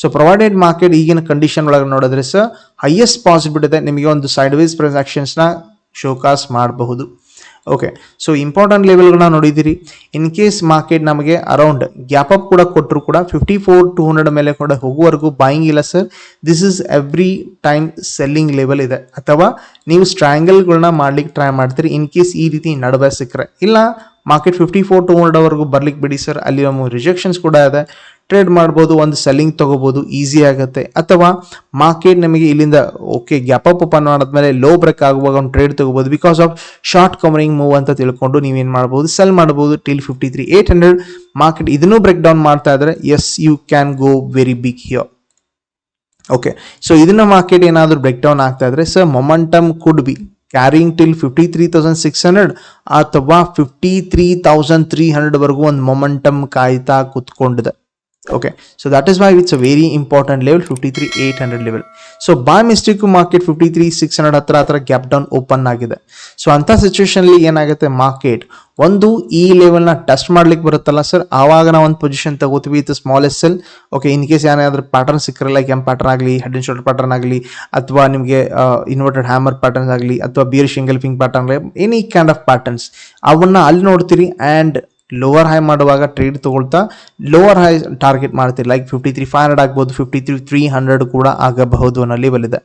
ಸೊ ಪ್ರೊವೈಡೆಡ್ ಮಾರ್ಕೆಟ್ ಈಗಿನ ಕಂಡೀಷನ್ ಒಳಗೆ ನೋಡಿದ್ರೆ ಸರ್ ಹೈಯೆಸ್ಟ್ ಪಾಸಿಬಿಲಿಟಿ ಇದೆ ನಿಮಗೆ ಒಂದು ಸೈಡ್ ವೈಸ್ ಟ್ರಾನ್ಸಾಕ್ಷನ್ಸ್ನ ಶೋಕಾಸ್ ಮಾಡಬಹುದು. ಓಕೆ ಸೊ ಇಂಪಾರ್ಟೆಂಟ್ ಲೆವೆಲ್ಗಳನ್ನ ನೋಡಿದ್ದೀರಿ. ಇನ್ ಕೇಸ್ ಮಾರ್ಕೆಟ್ ನಮಗೆ ಅರೌಂಡ್ ಗ್ಯಾಪ್ ಅಪ್ ಕೂಡ ಕೊಟ್ಟರು ಕೂಡ ಫಿಫ್ಟಿ ಫೋರ್ ಟೂ ಹಂಡ್ರೆಡ್ ಮೇಲೆ ಕೂಡ ಹೋಗುವವರೆಗೂ ಬಾಯಿಂಗ್ ಇಲ್ಲ sir this is every time selling level ಇದೆ. ಅಥವಾ ನೀವು ಸ್ಟ್ರ್ಯಾಂಗಲ್ಗಳನ್ನ ಮಾಡ್ಲಿಕ್ಕೆ ಟ್ರೈ ಮಾಡ್ತೀರಿ. ಇನ್ ಕೇಸ್ ಈ ರೀತಿ ನಡುವೆ ಸಿಕ್ಕರೆ. ಇಲ್ಲ ಮಾರ್ಕೆಟ್ ಫಿಫ್ಟಿ ಫೋರ್ ಟೂ ಹಂಡ್ರೆಡ್ವರೆಗೂ ಬರ್ಲಿಕ್ಕೆ ಬಿಡಿ ಸರ್ ಅಲ್ಲಿ ನಮ್ಮ ರಿಜೆಕ್ಷನ್ಸ್ ಕೂಡ ಇದೆ. ಟ್ರೇಡ್ ಮಾಡ್ಬೋದು, ಒಂದು ಸೆಲ್ಲಿಂಗ್ ತೊಗೋಬೋದು ಈಸಿ ಆಗುತ್ತೆ. ಅಥವಾ ಮಾರ್ಕೆಟ್ ನಮಗೆ ಇಲ್ಲಿಂದ ಓಕೆ ಗ್ಯಾಪ್ ಅಪ್ ಓಪನ್ ಮಾಡಿದ್ಮೇಲೆ ಲೋ ಬ್ರೇಕ್ ಆಗುವಾಗ ಒಂದು ಟ್ರೇಡ್ ತೊಗೋಬೋದು. Because of short covering move ಅಂತ ತಿಳ್ಕೊಂಡು ನೀವೇನು ಮಾಡ್ಬೋದು ಸೆಲ್ ಮಾಡ್ಬೋದು till fifty three eight hundred market ಇದನ್ನು ಬ್ರೇಕ್ ಡೌನ್ ಮಾಡ್ತಾ ಇದ್ರೆ yes you can go very big here okay so ಇದನ್ನ ಮಾರ್ಕೆಟ್ ಏನಾದರೂ ಬ್ರೇಕ್ ಡೌನ್ ಆಗ್ತಾ ಇದ್ರೆ sir momentum could be carrying till fifty three thousand six hundred ಅಥವಾ ಫಿಫ್ಟಿ ತ್ರೀ ತೌಸಂಡ್ ತ್ರೀ ಹಂಡ್ರೆಡ್ವರೆಗೂ ಒಂದು ಮೊಮೆಂಟಮ್ ಕಾಯ್ತಾ ಕುತ್ಕೊಂಡಿದೆ. Okay so that is why it's a very important level fifty three eight hundred level so by mistake market fifty three six hundred ಹತ್ರ ಹತ್ರ ಗ್ಯಾಪ್ ಡೌನ್ ಓಪನ್ ಆಗಿದೆ. ಸೊ ಅಂಥ ಸಿಚುವೇಶನ್ಲಿ ಏನಾಗುತ್ತೆ? ಮಾರ್ಕೆಟ್ ಒಂದು ಈ ಲೆವೆಲ್ನ ಟೆಸ್ಟ್ ಮಾಡ್ಲಿಕ್ಕೆ ಬರುತ್ತಲ್ಲ ಸರ್ ಆವಾಗ ನಾವು ಒಂದು ಪೊಸಿಷನ್ ತಗೋತೀವಿ. ಇದು smallest sell okay in case ಏನಾದರೂ ಪ್ಯಾಟರ್ನ್ ಸಿಕ್ಕಿರಲ್ಲ ಕೆಂಪ್ ಪ್ಯಾಟರ್ನ್ ಆಗಲಿ ಹೆಡ್ ಅಂಡ್ ಶೋಲ್ಡರ್ ಪ್ಯಾಟರ್ನ್ ಆಗಲಿ, ಅಥವಾ ನಿಮಗೆ ಇನ್ವರ್ಟೆಡ್ ಹ್ಯಾಮರ್ ಪ್ಯಾಟರ್ನ್ಸ್ ಆಗಲಿ, ಅಥವಾ bear ಶಿಂಗಲ್ಫಿಂಗ್ pattern any kind of patterns ಅವನ್ನ ಅಲ್ಲಿ ನೋಡ್ತೀರಿ. ಆ್ಯಂಡ್ ಲೋವರ್ ಹೈ ಮಾಡುವಾಗ ಟ್ರೇಡ್ ತಗೊಳ್ತಾ ಲೋವರ್ ಹೈ ಟಾರ್ಗೆಟ್ ಮಾಡ್ತೀರಿ. Like fifty three five hundred ಆಗ್ಬೋದು. ಫಿಫ್ಟಿ ತ್ರೀ ತ್ರೀ ಹಂಡ್ರೆಡ್ ಕೂಡ ಆಗಬಹುದು ಅನ್ನೋ ಲೆವೆಲ್ ಇದೆ.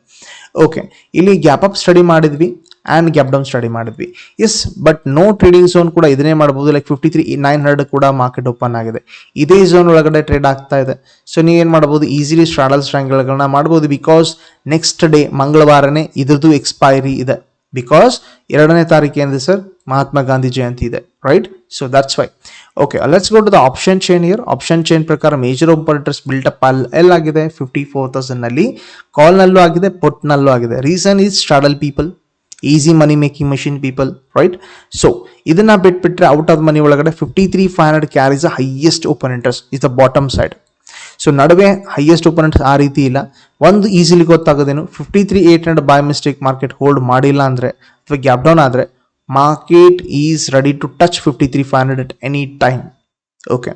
ಓಕೆ ಇಲ್ಲಿ ಗ್ಯಾಪ್ ಅಪ್ ಸ್ಟಡಿ ಮಾಡಿದ್ವಿ ಆ್ಯಂಡ್ ಗ್ಯಾಪ್ ಡೌನ್ ಸ್ಟಡಿ ಮಾಡಿದ್ವಿ. Yes but no trading zone ಕೂಡ ಇದನ್ನೇ ಮಾಡ್ಬೋದು. Like fifty three nine hundred ಕೂಡ ಮಾರ್ಕೆಟ್ ಓಪನ್ ಆಗಿದೆ. ಇದೇ ಝೋನ್ ಒಳಗಡೆ ಟ್ರೇಡ್ ಆಗ್ತಾ ಇದೆ. ಸೊ ನೀವೇನು ಮಾಡ್ಬೋದು? ಈಸಿಲಿ ಸ್ಟ್ರಾಡಲ್ ಸ್ಟ್ರಾಂಗಲ್ಗಳನ್ನ ಮಾಡ್ಬೋದು ಬಿಕಾಸ್ ನೆಕ್ಸ್ಟ್ ಡೇ ಮಂಗಳವಾರನೇ ಇದ್ರದ್ದು ಎಕ್ಸ್ಪೈರಿ ಇದೆ. ಬಿಕಾಸ್ ಎರಡನೇ ತಾರೀಕು ಏನಿದೆ ಸರ್ ಮಹಾತ್ಮ ಗಾಂಧಿ ಜಯಂತಿ ಇದೆ right so that's why okay let's go to the option chain here option chain ಪ್ರಕಾರ ಮೇಜರ್ ಆಪರೇಟರ್ಸ್ ಬಿಲ್ಟಪ್ ಎಲ್ ಎಲ್ಲಾಗಿದೆ ಫಿಫ್ಟಿ ಫೋರ್ ತೌಸಂಡ್ನಲ್ಲಿ ಕಾಲ್ನಲ್ಲೂ ಆಗಿದೆ ಪೊಟ್ನಲ್ಲೂ ಆಗಿದೆ. Reason is straddle people easy money making machine people right so ಇದನ್ನ ಬಿಟ್ಬಿಟ್ರೆ ಔಟ್ ಆಫ್ ಮನಿ ಒಳಗಡೆ fifty three five hundred carries highest open interest is the bottom side so ನಡುವೆ ಹೈಯೆಸ್ಟ್ ಓಪನೆಂಟ್ಸ್ ಆ ರೀತಿ ಇಲ್ಲ. ಒಂದು easily ಗೊತ್ತಾಗೋದೇನು fifty three eight hundred by mistake market hold ಮಾಡಿಲ್ಲ ಅಂದರೆ, ಅಥವಾ ಗ್ಯಾಪ್ ಡೌನ್ ಆದರೆ market ready to touch fifty three five hundred okay any time okay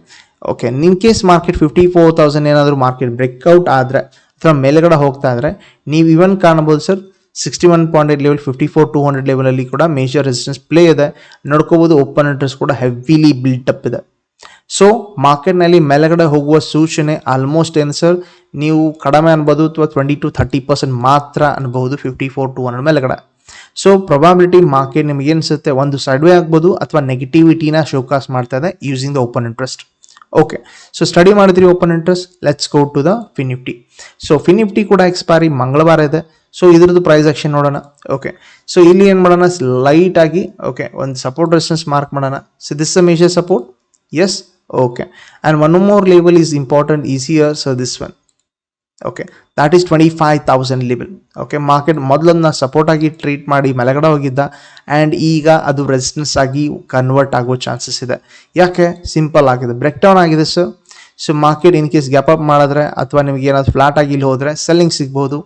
okay in case market fifty four thousand ಏನಾದರೂ ಮಾರ್ಕೆಟ್ ಬ್ರೇಕ್ಔಟ್ ಆದರೆ, ಅಥವಾ ಮೇಲುಗಡೆ ಹೋಗ್ತಾ ಇದ್ರೆ, ನೀವು ಇವನ್ ಕಾಣ್ಬೋದು sir sixty one point eight level fifty four two hundred ಲೆವೆಲಲ್ಲಿ ಕೂಡ ಮೇಜರ್ ರೆಸಿಸ್ಟೆನ್ಸ್ ಪ್ಲೇ ಇದೆ. ನೋಡ್ಕೋಬೋದು ಓಪನ್ ಇಂಟ್ರೆಸ್ಟ್ ಕೂಡ ಹೆವಿಲಿ ಬಿಲ್ಟಪ್ ಇದೆ. ಸೊ ಮಾರ್ಕೆಟ್ನಲ್ಲಿ ಮೇಲುಗಡೆ ಹೋಗುವ ಸೂಚನೆ ಆಲ್ಮೋಸ್ಟ್ ಏನು ಸರ್ ನೀವು ಕಡಿಮೆ ಅನ್ಬೋದು ಅಥವಾ ಟ್ವೆಂಟಿ ಟು ಥರ್ಟಿ ಪರ್ಸೆಂಟ್ ಮಾತ್ರ ಅನ್ಬಹುದು ಫಿಫ್ಟಿ ಫೋರ್ ಟು ಹಂಡ್ರೆಡ್ ಮೇಲ್ಗಡೆ. ಸೊ ಪ್ರೊಬಾಬಿಲಿಟಿ ಮಾರ್ಕೆಟ್ ನಿಮಗೆ ಏನಿಸುತ್ತೆ ಒಂದು ಸಡ್ವೆ ಆಗ್ಬೋದು ಅಥವಾ ನೆಗೆಟಿವಿಟಿನ ಶೋಕಾಸ್ ಮಾಡ್ತಾ ಇದೆ using the open interest okay so study ಮಾಡಿದ್ರಿ open interest let's go to the FinNifty so FinNifty ಕೂಡ ಎಕ್ಸ್ಪೈರಿ ಮಂಗಳವಾರ ಇದೆ. ಸೊ ಇದ್ರದ್ದು ಪ್ರೈಸ್ ಆಕ್ಷನ್ ನೋಡೋಣ. ಓಕೆ ಸೊ ಇಲ್ಲಿ ಏನು ಮಾಡೋಣ? ಲೈಟ್ ಆಗಿ ಓಕೆ ಒಂದು ಸಪೋರ್ಟ್ ರೆಸಿಸ್ಟೆನ್ಸ್ ಮಾರ್ಕ್ ಮಾಡೋಣ. So this major support is okay and one more level is important easier so this one okay that is twenty five thousand level okay market ಮೊದಲನ್ನ support ಆಗಿ ಟ್ರೀಟ್ ಮಾಡಿ ಮೆಲಗಡೆ ಹೋಗಿದ್ದ ಆ್ಯಂಡ್ ಈಗ ಅದು ರೆಸಿಸ್ಟೆನ್ಸ್ ಆಗಿ ಕನ್ವರ್ಟ್ ಆಗೋ ಚಾನ್ಸಸ್ ಇದೆ ಯಾಕೆ ಸಿಂಪಲ್ ಆಗಿದೆ ಬ್ರೇಕ್ ಡೌನ್ ಆಗಿದೆ sir so market in case gap up ಮಾಡಿದ್ರೆ ಅಥವಾ ನಿಮಗೆ ಏನಾದ್ರು ಫ್ಲಾಟ್ ಆಗಿ ಇಲ್ಲಿ ಹೋದರೆ ಸೆಲ್ಲಿಂಗ್ ಸಿಗ್ಬೋದು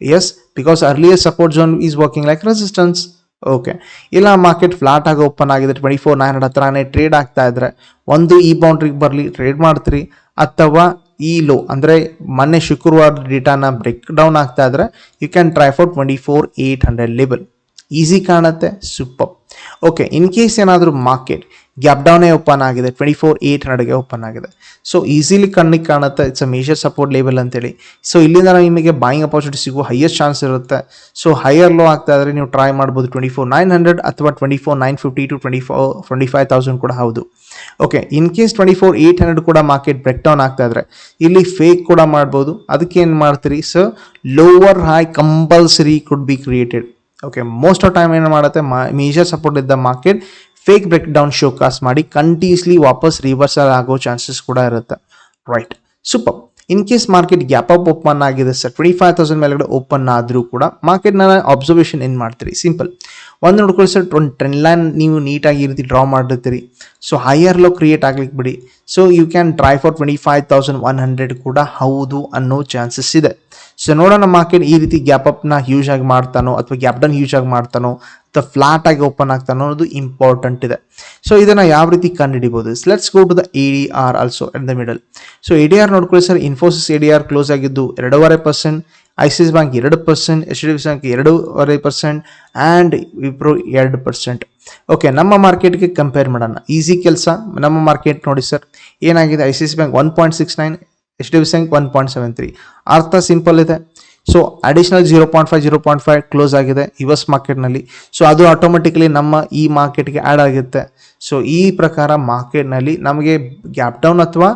yes because earlier support zone is working like resistance okay ಇಲ್ಲ ಮಾರ್ಕೆಟ್ ಫ್ಲಾಟ್ ಆಗಿ ಓಪನ್ ಆಗಿದೆ ಟ್ವೆಂಟಿ ಫೋರ್ ನೈನ್ ಹತ್ರನೇ ಟ್ರೇಡ್ ಆಗ್ತಾ ಇದ್ರೆ ಒಂದು ಈ ಬೌಂಡ್ರಿಗೆ ಬರಲಿ ಟ್ರೇಡ್ ಮಾಡ್ತೀರಿ ಅಥವಾ ಈ ಲೋ ಅಂದರೆ ಮೊನ್ನೆ ಶುಕ್ರವಾರ ಡೇಟಾನ ಬ್ರೇಕ್ ಡೌನ್ ಆಗ್ತಾ ಇದ್ರೆ you can try for twenty four eight hundred level easy ಕಾಣುತ್ತೆ ಸೂಪರ್ ಓಕೆ ಇನ್ ಕೇಸ್ ಏನಾದರೂ ಮಾರ್ಕೆಟ್ ಗ್ಯಾಪ್ ಡೌನೇ ಓಪನ್ ಆಗಿದೆ ಟ್ವೆಂಟಿ ಫೋರ್ ಏಯ್ಟ್ ಹಂಡ್ರೆಡ್ಗೆ ಓಪನ್ ಆಗಿದೆ. ಸೊ ಈಸಿಲಿ ಕಣ್ಣಿಗೆ ಕಾಣುತ್ತೆ it's a major support level ಅಂತೇಳಿ. ಸೊ ಇಲ್ಲಿಂದ ನಿಮಗೆ ಬಾಯಿಂಗ್ ಅಪಾರ್ಚುನಿಟಿ ಸಿಗುವ ಹೈಯೆಸ್ಟ್ ಚಾನ್ಸ್ ಇರುತ್ತೆ. ಸೊ ಹೈಯರ್ ಲೋ ಆಗ್ತಾ ಇದ್ರೆ ನೀವು ಟ್ರೈ ಮಾಡ್ಬೋದು ಟ್ವೆಂಟಿ ಫೋರ್ ನೈನ್ ಹಂಡ್ರೆಡ್ ಅಥವಾ twenty four nine fifty to twenty four twenty five thousand ಕೂಡ ಹೌದು. Okay in case twenty four eight hundred ಕೂಡ ಮಾರ್ಕೆಟ್ ಬ್ರೇಕ್ ಡೌನ್ ಆಗ್ತಾ ಇದ್ರೆ, ಇಲ್ಲಿ ಫೇಕ್ ಕೂಡ ಮಾಡ್ಬೋದು. ಅದಕ್ಕೆ ಏನು ಮಾಡ್ತೀರಿ so lower high compulsory could be created okay most of time ಏನು ಮಾಡುತ್ತೆ ಮೇಜರ್ ಸಪೋರ್ಟ್ ಇದ್ದ market fake break down showcase ಮಾಡಿ ಕಂಟಿನ್ಯೂಸ್ಲಿ ವಾಪಸ್ ರಿವರ್ಸಲ್ ಆಗೋ ಚಾನ್ಸಸ್ ಕೂಡ ಇರುತ್ತೆ. Right super in case market gap up open ಆಗಿದೆ ಸರ್ ಟ್ವೆಂಟಿ ಫೈವ್ ತೌಸಂಡ್ ಮೇಲೆ ಓಪನ್ ಆದರೂ ಕೂಡ ಮಾರ್ಕೆಟ್ನ ಅಬ್ಸರ್ವೇಷನ್ ಏನು ಮಾಡ್ತೀರಿ? ಸಿಂಪಲ್ ಒಂದು ನೋಡ್ಕೊಳ್ಳಿ ಸರ್, ಒಂದು ಟ್ರೆಂಡ್ ಲೈನ್ ನೀವು ನೀಟಾಗಿ ಈ ರೀತಿ ಡ್ರಾ ಮಾಡಿರ್ತೀರಿ. ಸೊ ಹೈಯರ್ ಲೋ ಕ್ರಿಯೇಟ್ ಆಗ್ಲಿಕ್ಕೆ ಬಿಡಿ. So you can try for twenty five thousand one hundred ಕೂಡ ಹೌದು ಅನ್ನೋ ಚಾನ್ಸಸ್ ಇದೆ. ಸೊ ನೋಡೋಣ ಮಾರ್ಕೆಟ್ ಈ ರೀತಿ ಗ್ಯಾಪ್ ಅಪ್ನ ಹ್ಯೂಜ್ ಆಗಿ ಮಾಡ್ತಾನೋ ಅಥವಾ ಗ್ಯಾಪ್ ಡೌನ್ ಹ್ಯೂಜ್ ಆಗಿ ಮಾಡ್ತಾನೋ, ಅಥವಾ ಫ್ಲಾಟ್ ಆಗಿ ಓಪನ್ ಆಗ್ತಾನೋ ಅನ್ನೋದು ಇಂಪಾರ್ಟೆಂಟ್ ಇದೆ. ಸೊ ಇದನ್ನ ಯಾವ ರೀತಿ ಕಂಡುಹಿಡಿಬೋದು? Let's go to the A D R also at the middle so A D R ನೋಡ್ಕೊಳ್ಳಿ sir Infosys A D R close ಆಗಿದ್ದು ಎರಡೂವರೆ ಪರ್ಸೆಂಟ್ ಐ ಸಿ ಐಸ್ ಬ್ಯಾಂಕ್ ಎರಡು percent, H D F bank ಎರಡೂವರೆ ಪರ್ಸೆಂಟ್, ಆ್ಯಂಡ್ ವಿಪ್ರೋ ಎರಡು ಪರ್ಸೆಂಟ್. ಓಕೆ ನಮ್ಮ ಮಾರ್ಕೆಟ್ಗೆ ಕಂಪೇರ್ ಮಾಡೋಣ. ಈಸಿ ಕೆಲಸ. ನಮ್ಮ ಮಾರ್ಕೆಟ್ ನೋಡಿ ಸರ್ ಏನಾಗಿದೆ? I C C bank one point six nine H D F bank one point seven three ಅರ್ಥ ಸಿಂಪಲ್ ಇದೆ. So additional zero point five zero point five close ಆಗಿದೆ ಯು ಎಸ್ ಮಾರ್ಕೆಟ್ನಲ್ಲಿ ಸೊ ಅದು ಆಟೋಮೆಟಿಕಲಿ ನಮ್ಮ ಈ ಮಾರ್ಕೆಟ್ಗೆ ಆ್ಯಡ್ ಆಗುತ್ತೆ. ಸೊ ಈ ಪ್ರಕಾರ ಮಾರ್ಕೆಟ್ನಲ್ಲಿ ನಮಗೆ ಗ್ಯಾಪ್ ಡೌನ್ ಅಥವಾ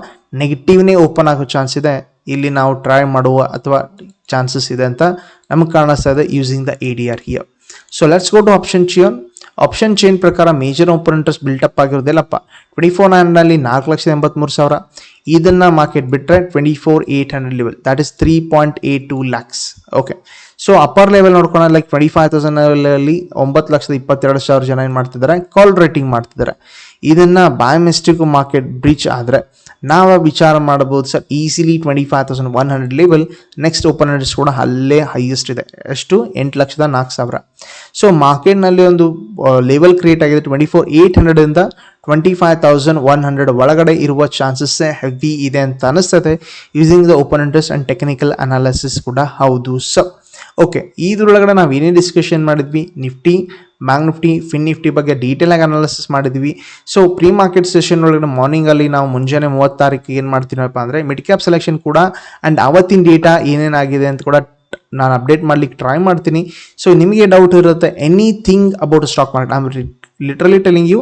ನೆಗೆಟಿವ್ನೇ ಓಪನ್ ಆಗೋ ಚಾನ್ಸ್ ಇದೆ. ಇಲ್ಲಿ ನಾವು ಟ್ರೈ ಮಾಡುವ ಅಥವಾ ಚಾನ್ಸಸ್ ಇದೆ ಅಂತ ನಮಗೆ ಕಾಣಿಸ್ತಾ ಇದೆ using the A D R here so let's go to option cheer option chain ಪ್ರಕಾರ ಮೇಜರ್ ಓಪನ್ ಇಂಟ್ರೆಸ್ಟ್ ಬಿಲ್ಟಪ್ ಆಗಿರೋದಿಲ್ಲಪ್ಪ ಟ್ವೆಂಟಿ ಫೋರ್ ನೈನ್ನಲ್ಲಿ ನಾಲ್ಕು ಲಕ್ಷದ ಎಂಬತ್ಮೂರು ಸಾವಿರ. ಇದನ್ನ ಮಾರ್ಕೆಟ್ ಬಿಟ್ಟರೆ twenty four eight hundred level that is three point eight two lakhs okay so upper level ನೋಡ್ಕೊಂಡು ಲೈಕ್ ಟ್ವೆಂಟಿ ಫೈವ್ ತೌಸಂಡ್ ಲೆವೆಲಲ್ಲಿ ಒಂಬತ್ತು ಲಕ್ಷದ ಇಪ್ಪತ್ತೆರಡು ಸಾವಿರ ಜನ ಏನು ಮಾಡ್ತಿದ್ದಾರೆ? ಕಾಲ್ ರೇಟಿಂಗ್ ಮಾಡ್ತಿದ್ದಾರೆ. ಇದನ್ನ ಬೈ ಮಿಸ್ಟೇಕ್ ಮಾರ್ಕೆಟ್ ಬ್ರೀಚ್ ಆದರೆ ನಾವು ವಿಚಾರ ಮಾಡಬಹುದು sir. Easily twenty five thousand one hundred level next open interest ಕೂಡ ಅಲ್ಲೇ ಹೈಯೆಸ್ಟ್ ಇದೆ. ಎಷ್ಟು ಎಂಟು ಲಕ್ಷದ ನಾಲ್ಕು ಸಾವಿರ. ಸೊ ಮಾರ್ಕೆಟ್ನಲ್ಲಿ ಒಂದು ಲೆವೆಲ್ ಕ್ರಿಯೇಟ್ ಆಗಿದೆ twenty four eight ಹಂಡ್ರೆಡಿಂದ twenty five thousand one hundred ಒಳಗಡೆ ಇರುವ ಚಾನ್ಸಸ್ಸೇ ಹೆವಿ ಇದೆ ಅಂತ ಅನಿಸ್ತದೆ. Using the open interest and technical analysis ಕೂಡ ಹೌದು ಸೊ ಓಕೆ ಇದರೊಳಗಡೆ ನಾವು ಏನೇನು ಡಿಸ್ಕಷನ್ ಮಾಡಿದ್ವಿ? Nifty bank Nifty, fin Nifty ಬಗ್ಗೆ ಡೀಟೇಲ್ ಆಗಿ ಅನಾಲಿಸಿಸ್ ಮಾಡಿದ್ವಿ. ಸೊ ಪ್ರೀ ಮಾರ್ಕೆಟ್ ಸೆಷನ್ ಒಳಗಡೆ ಮಾರ್ನಿಂಗ್ ಅಲ್ಲಿ ನಾವು ಮುಂಜಾನೆ ಮೂವತ್ತು ತಾರೀಕಿಗೆ ಏನು ಮಾಡ್ತೀವಪ್ಪ ಅಂದರೆ ಮಿಡ್ ಕ್ಯಾಪ್ ಸೆಲೆಕ್ಷನ್ ಕೂಡ ಆ್ಯಂಡ್ ಅವತ್ತಿನ ಡೇಟಾ ಏನೇನಾಗಿದೆ ಅಂತ ಕೂಡ ನಾನು ಅಪ್ಡೇಟ್ ಮಾಡ್ಲಿಕ್ಕೆ ಟ್ರೈ ಮಾಡ್ತೀನಿ. ಸೊ ನಿಮಗೆ ಡೌಟ್ ಇರುತ್ತೆ anything about stock market I literally telling you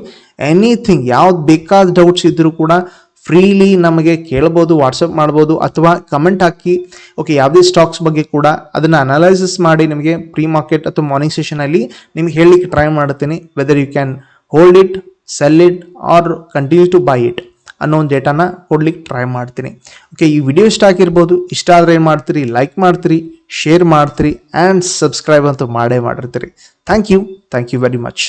anything ಯಾವ್ದು ಬೇಕಾದ ಡೌಟ್ಸ್ ಇದ್ದರೂ ಕೂಡ ಫ್ರೀಲಿ ನಮಗೆ ಕೇಳ್ಬೋದು ವಾಟ್ಸಪ್ ಮಾಡ್ಬೋದು ಅಥವಾ ಕಮೆಂಟ್ ಹಾಕಿ ಓಕೆ ಯಾವುದೇ ಸ್ಟಾಕ್ಸ್ ಬಗ್ಗೆ ಕೂಡ ಅದನ್ನು ಅನಲೈಸಿಸ್ ಮಾಡಿ ನಿಮಗೆ ಪ್ರೀ ಮಾರ್ಕೆಟ್ ಅಥವಾ ಮಾರ್ನಿಂಗ್ ಸೆಷನಲ್ಲಿ ನಿಮ್ಗೆ ಹೇಳಲಿಕ್ಕೆ ಟ್ರೈ ಮಾಡ್ತೀನಿ whether you can hold it sell it or continue to buy it ಅನ್ನೋ ಒಂದು ಡೇಟಾನ ಕೊಡ್ಲಿಕ್ಕೆ ಟ್ರೈ ಮಾಡ್ತೀನಿ. ಓಕೆ ಈ ವಿಡಿಯೋ ಇಷ್ಟ ಆಗಿರ್ಬೋದು, ಇಷ್ಟ ಆದರೆ ಏನು ಮಾಡ್ತೀರಿ ಲೈಕ್ ಮಾಡ್ತೀರಿ ಶೇರ್ ಮಾಡ್ತೀರಿ ಆ್ಯಂಡ್ ಸಬ್ಸ್ಕ್ರೈಬ್ ಅಂತೂ ಮಾಡೇ ಮಾಡಿರ್ತೀರಿ. Thank you thank you very much